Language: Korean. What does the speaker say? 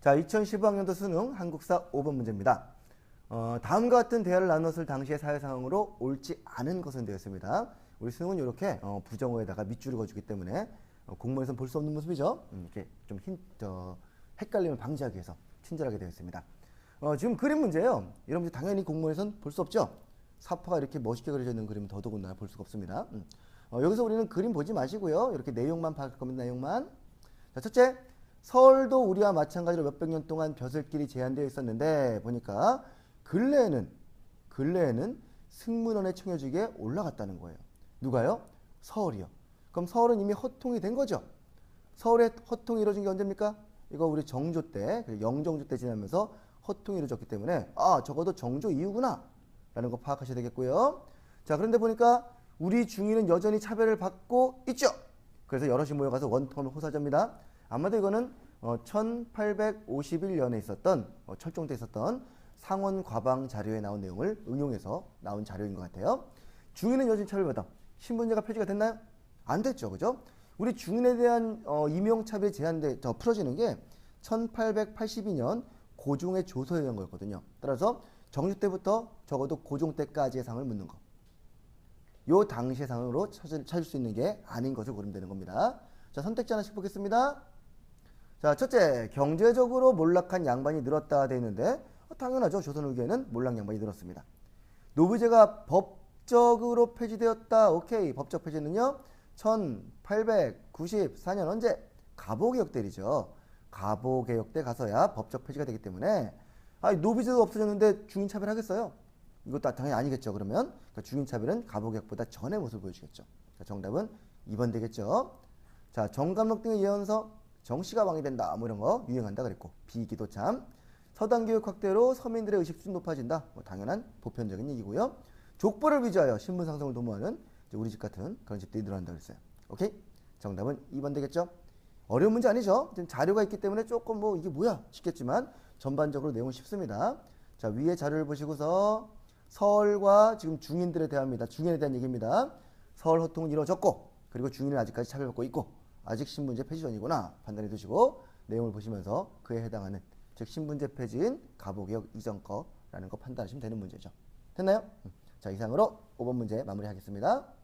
자, 2015학년도 수능 한국사 5번 문제입니다. 어, 다음과 같은 대화를 나눴을 당시의 사회 상황으로 옳지 않은 것은 되었습니다. 우리 수능은 이렇게 어, 부정어에다가 밑줄을 그어주기 때문에 어, 공무원에서는 볼수 없는 모습이죠. 음, 이렇게 좀 힌, 저, 헷갈림을 방지하기 위해서 친절하게 되어 있습니다. 어, 지금 그림 문제예요. 여러분들 당연히 공무원에서는 볼수 없죠. 사파가 이렇게 멋있게 그려져 있는 그림은 더더군다나 볼 수가 없습니다. 음. 어, 여기서 우리는 그림 보지 마시고요. 이렇게 내용만 파악할 겁니다. 내용만. 자, 첫째, 서울도 우리와 마찬가지로 몇백 년 동안 벼슬길이 제한되어 있었는데 보니까 근래에는 근래에는 승문원의 청여직에 올라갔다는 거예요. 누가요? 서울이요. 그럼 서울은 이미 허통이 된 거죠. 서울의 허통이 이루어진 게 언제입니까? 이거 우리 정조 때, 그 영정조 때 지나면서 허통이 이루어졌기 때문에 아 적어도 정조 이후구나 라는 거 파악하셔야 되겠고요. 자 그런데 보니까 우리 중위는 여전히 차별을 받고 있죠. 그래서 여럿이 모여가서 원통을 호사자입니다. 아마도 이거는 어, 1851년에 있었던 어, 철종 때 있었던 상원 과방 자료에 나온 내용을 응용해서 나온 자료인 것 같아요. 중위는 여전히 차별받아. 신분제가 표시가 됐나요? 안 됐죠, 그죠? 우리 중인에 대한 어, 임용차별이 제한돼 저 풀어지는 게 1882년 고종의 조서에 의한 거였거든요. 따라서 정조 때부터 적어도 고종 때까지의 상을 묻는 거. 요 당시의 상으로 찾을, 찾을 수 있는 게 아닌 것을 고르면 되는 겁니다. 자, 선택지 하나씩 보겠습니다. 자, 첫째, 경제적으로 몰락한 양반이 늘었다 돼 있는데 어, 당연하죠. 조선 후기에는 몰락 양반이 늘었습니다. 노부제가 법적으로 폐지되었다. 오케이. 법적 폐지는요. 1894년 언제? 가보개혁 때이죠. 가보개혁 때 가서야 법적 폐지가 되기 때문에 아니 노비제도 없어졌는데 중인차별 하겠어요? 이것도 당연히 아니겠죠. 그러면 그러니까 중인차별은 가보개혁보다 전의 모습을 보여주겠죠. 자, 정답은 2번 되겠죠. 자, 정감록 등의 예언서 정씨가 왕이 된다 뭐 이런 거 유행한다 그랬고 비기도 참 서당 교육 확대로 서민들의 의식 수준 높아진다. 뭐 당연한 보편적인 얘기고요. 족보를 위조하여 신분 상승을 도모하는 우리 집 같은 그런 집들이 늘어난다 그랬어요. 오케이? 정답은 2번 되겠죠? 어려운 문제 아니죠? 지금 자료가 있기 때문에 조금 뭐 이게 뭐야 싶겠지만 전반적으로 내용은 쉽습니다. 자, 위에 자료를 보시고서 서울과 지금 중인들에 대합니다. 중인에 대한 얘기입니다. 서울 허통은 이루어졌고 그리고 중인은 아직까지 차별받고 있고 아직 신분제 폐지 전이구나 판단해 두시고 내용을 보시면서 그에 해당하는 즉 신분제 폐지인 가보개혁 이전 거라는 거 판단하시면 되는 문제죠. 됐나요? 자 이상으로 5번 문제 마무리하겠습니다.